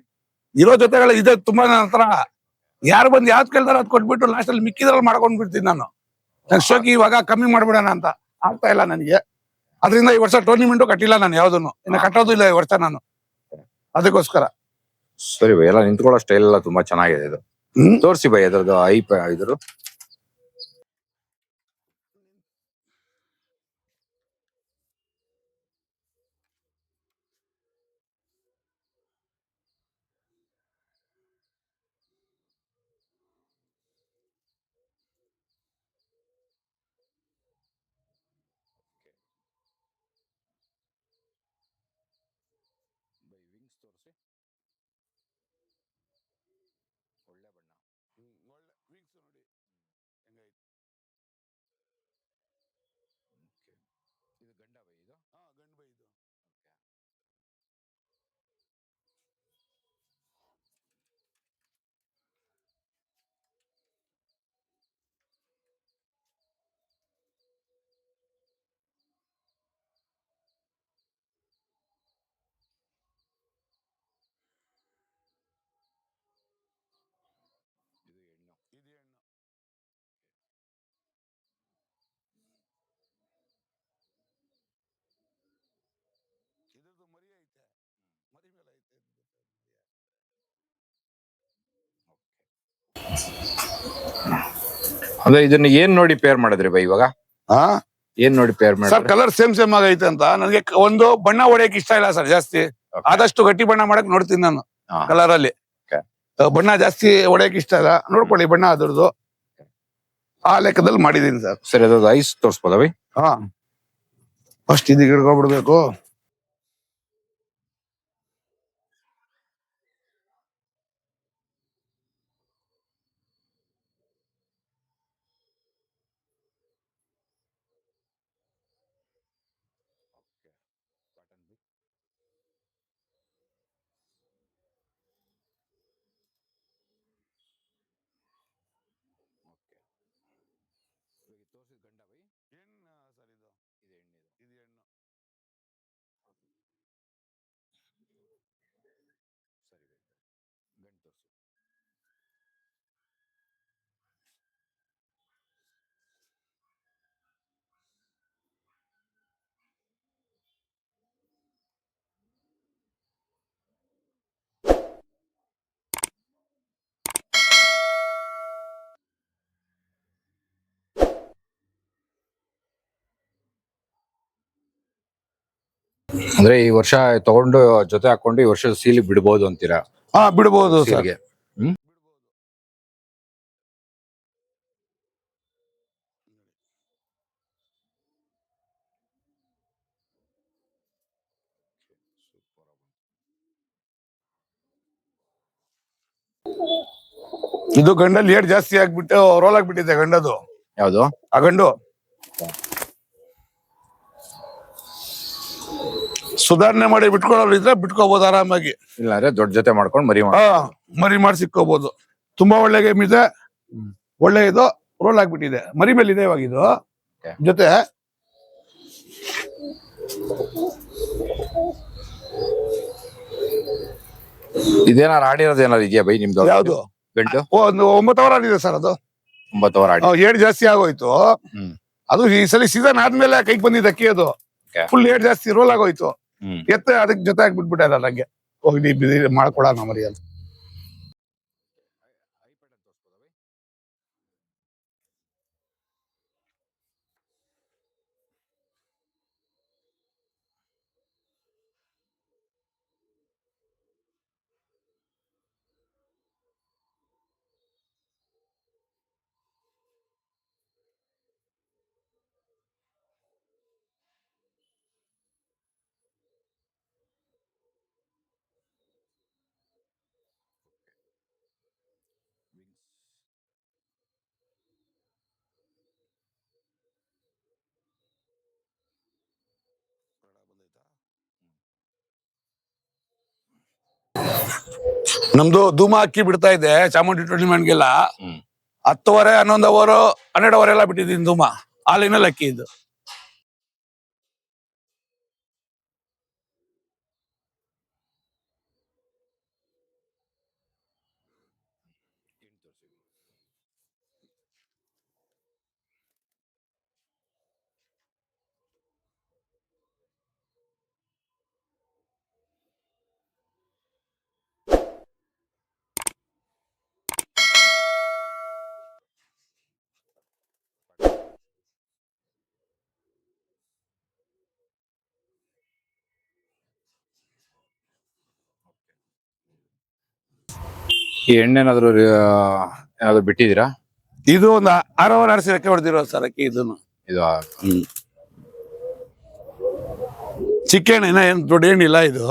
ಇರೋ ಜೊತೆಗಳ ಇದೆ ತುಂಬಾ ನನ್ನ ಹತ್ರ. ಯಾರು ಬಂದು ಯಾವ್ದು ಕೇಳ್ತಾರ ಅದ್ ಕೊಟ್ಬಿಟ್ಟು ಲಾಸ್ಟ್ ಅಲ್ಲಿ ಮಿಕ್ಕಿದ್ರಲ್ಲಿ ಮಾಡ್ಕೊಂಡ್ ಬಿಡ್ತೀನಿ ನಾನು. ಶೋಕಿ ಇವಾಗ ಕಮ್ಮಿ ಮಾಡ್ಬಿಡೋಣ ಅಂತ ಆಗ್ತಾ ಇಲ್ಲ ನನಗೆ. ಅದರಿಂದ ಈ ವರ್ಷ ಟೂರ್ನಿಮೆಂಟ್ ಕಟ್ಟಿಲ್ಲ ನಾನು ಯಾವ್ದನ್ನು. ಇನ್ನು ಕಟ್ಟೋದು ಇಲ್ಲ ಈ ವರ್ಷ ನಾನು. ಅದಕ್ಕೋಸ್ಕರ. ಸರಿ ಎಲ್ಲ ನಿಂತ್ಕೊಳ್ಳೋ ಸ್ಟೈಲ್ ಎಲ್ಲ ತುಂಬಾ ಚೆನ್ನಾಗಿದೆ ಇದು. ತೋರಿಸಿ ಬೈ ಅದ್ರದ್ದು ಐ ಇದ್ರ ಬೈ ವಿಂಗ್ಸ್ ತೋರಿಸಿ ಒಳ್ಳೆ ಬಣ್ಣ ಒಳ್ಳೆ ವೀಕ್ಸ್ ನೋಡಿ ಹೆಂಗೈತೆ ಇದು ಗಂಡ ಬೈ ಇದು ಹಾ ಗಂಡು ಬೈ ಇದು ಇದು ಹೆಣ್ಣು ಇದು ಹೆಣ್ಣು ಇದ್ರದ್ದು ಮರಿ ಐತೆ ಮರಿ ಮೇಲೆ ಐತೆ ಇದ್ ಗೊತ್ತಾ ಮರಿ. ಅಂದ್ರೆ ಇದನ್ನ ಏನ್ ನೋಡಿ ಪೇರ್ ಮಾಡಿದ್ರಿ ಬೈ ಇವಾಗ? ಹಾ ಏನ್ ನೋಡಿ ಪೇರ್ ಸರ್ ಮಾಡಿದ್ರಿ ಕಲರ್ ಸೇಮ್ ಸೇಮ್ ಆಗೈತೆ ಅಂತ. ನನಗೆ ಕ- ಒಂದು ಬಣ್ಣ ಹೊಡೆಯಕ್ ಇಷ್ಟ ಇಲ್ಲ ಸರ್ ಜಾಸ್ತಿ. ಆದಷ್ಟು ಗಟ್ಟಿ ಬಣ್ಣ ಮಾಡಕ್ ನೋಡ್ತೀನಿ ನಾನು ಹಾ. ಕಲರ್ ಅಲ್ಲಿ. Okay. ಆ, ಬಣ್ಣ ಜಾಸ್ತಿ ಹೊಡೆಯಕ್ ಇಷ್ಟ ಇಲ್ಲ. ನೋಡ್ಕೊಳ್ಳಿ ಬಣ್ಣ ಅದ್ರದ್ದು. ಆ ಲೆಕ್ಕದಲ್ಲಿ ಮಾಡಿದೀನಿ ಸರ್. ಸರಿ ಅದ್ರದ್ದು ಐಸ್ ತೋರಿಸ್ಬೋದ ಬೈ? ಹಾ. ಫಸ್ಟ್ ಇದಕ್ಕೆ ಹಿಡ್ಕೊಬಿಡ್ಬೇಕು ಅಂದ್ರೆ ಈ ವರ್ಷ ತಗೊಂಡು ಜೊತೆ ಹಾಕೊಂಡು ಈ ವರ್ಷ ಸೀಲ್ ಬಿಡ್ಬೋದು ಅಂತೀರಾ? ಹಾ ಬಿಡ್ಬೋದು ಸರ್. ಇದು ಗಂಡಲ್ಲಿ ಏಟ್ ಜಾಸ್ತಿ ಆಗ್ಬಿಟ್ಟು ರೋಲ್ ಆಗ್ಬಿಟ್ಟಿದೆ ಗಂಡದು. ಯಾವ್ದು? ಆ ಗಂಡು. ಸುಧಾರಣೆ ಮಾಡಿ ಬಿಟ್ಕೊಳ್ಳೋರು ಇದ್ರೆ ಬಿಟ್ಕೋಬಹುದು ಆರಾಮಾಗಿ. ಇಲ್ಲ ಅಂದ್ರೆ ದೊಡ್ಡ ಜೊತೆ ಮಾಡ್ಕೊಂಡು ಮರಿ ಮಾಡಿ ಹಾ ಮರಿ ಮಾಡಿ ಸಿಕ್ಕೋಬಹುದು ತುಂಬಾ ಒಳ್ಳೆ ಗೇಮ್ ಇದೆ. ಒಳ್ಳೆ ಇದು ರೋಲ್ ಆಗ್ಬಿಟ್ಟಿದೆ. ಮರಿ ಮೇಲೆ ಇದೆ ಇವಾಗ ಇದು. ಜೊತೆ ಇದೇನಾರು ಆಡಿರೋದು ಏನಾರು ಇದೆಯಾ ಬೈ ನಿಮ್ದು? ಯಾವ್ದು? ಓ ಒಂದು ಒಂಬತ್ತು ಅವರ್ ಆಡಿದೆ ಸರ್ ಅದು. ಒಂಬತ್ತು ಅವರ್ ಆಡಿ. ಏಟ್ ಜಾಸ್ತಿ ಆಗೋಯ್ತು. ಅದು ಈ ಸಲ ಸೀಸನ್ ಆದ್ಮೇಲೆ ಕೈಗೆ ಬಂದಿದ್ದ ಅಕ್ಕಿ ಅದು ಫುಲ್ ಏಟ್ ಜಾಸ್ತಿ ರೋಲ್ ಆಗೋಯ್ತು. ಎತ್ತ ಅದಕ್ಕೆ ಜೊತೆ ಆಗ್ಬಿಟ್ಬಿಟ್ಟೆ ನಂಗೆ ಹೋಗಿ. ನಮ್ಮ ಮರಿ ಅಂತ ನಮ್ದು ಧೂಮ ಅಕ್ಕಿ ಬಿಡ್ತಾ ಇದೆ ಚಾಮುಂಡಿ ಟೂರ್ನಿಮೆಂಟ್ಗೆಲ್ಲ. ಗೆಲ್ಲ ಹತ್ತುವರೆ ಹನ್ನೊಂದು ಅವರು ಹನ್ನೆರಡು ಅವರ್ ಎಲ್ಲ ಬಿಟ್ಟಿದ್ದೀನಿ ಧೂಮ ಹಾಲಿನಲ್ಲಿ ಅಕ್ಕಿ ಇದು. ಈ ಎಣ್ಣೆನಾದ್ರು ಏನಾದ್ರು ಬಿಟ್ಟಿದ್ದೀರಾ? ಇದು ಒಂದು ಆರು ಅವರ್ ಆರಿಸಿ ರೆಕ್ಕೆ ಹೊಡೆದಿರೋ ಸರ್ ಅಕ್ಕಿ ಇದನ್ನು. ಇದು ಚಿಕ್ಕ ಏನ ಏನ್ ದೊಡ್ಡ ಏನಿಲ್ಲ ಇದು.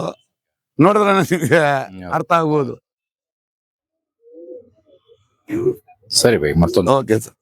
ನೋಡಿದ್ರೆ ನಿಮಗೆ ಅರ್ಥ ಆಗ್ಬೋದು. ಸರಿ ಬೈ ಮತ್ತೊಂದು. Okay sir